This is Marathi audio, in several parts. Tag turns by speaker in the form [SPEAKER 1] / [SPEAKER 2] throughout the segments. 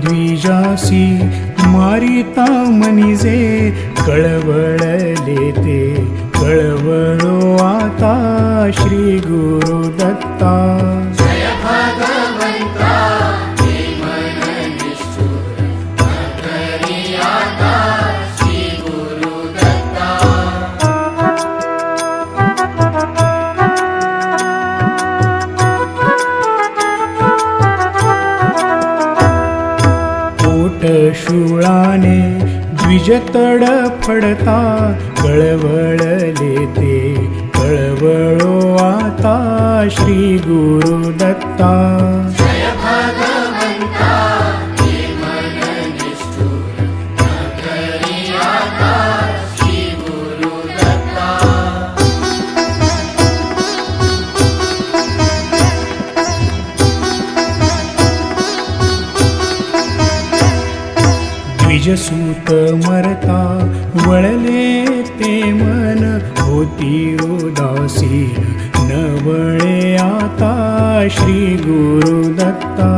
[SPEAKER 1] द्विजासी मारिता मनिजे कळवळले ते कळवळो आता श्री गुरु दत्ता शुळाने द्विजतड फडता कळवळले ते. कळवळो आता श्री गुरु दत्ता. द्विजसूत मरता वळले ते मन. होती उदासीन न वळे आता श्री गुरुदत्ता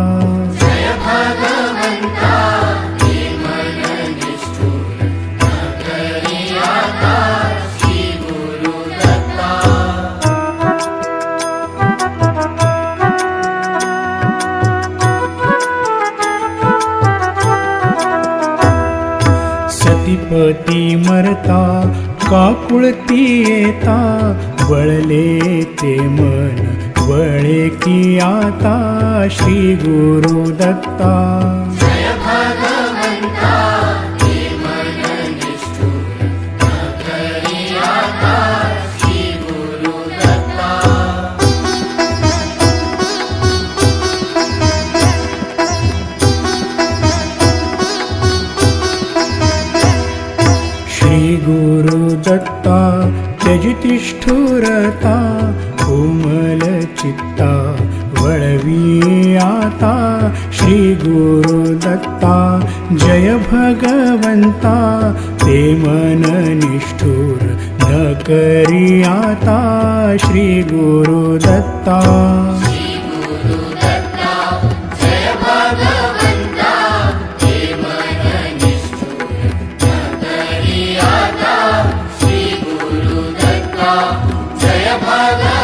[SPEAKER 1] पती मरता काकुळती येता वळले ते मन वळे की आता श्री गुरु दत्ता. श्रीगुरुदत्ता त्यजितिष्ठुरता कोमलचित्ता वळवीयाता श्रीगुरुदत्ता जय भगवन्ता ते मननिष्ठुर न करीयाता श्रीगुरुदत्ता। జయ భాగా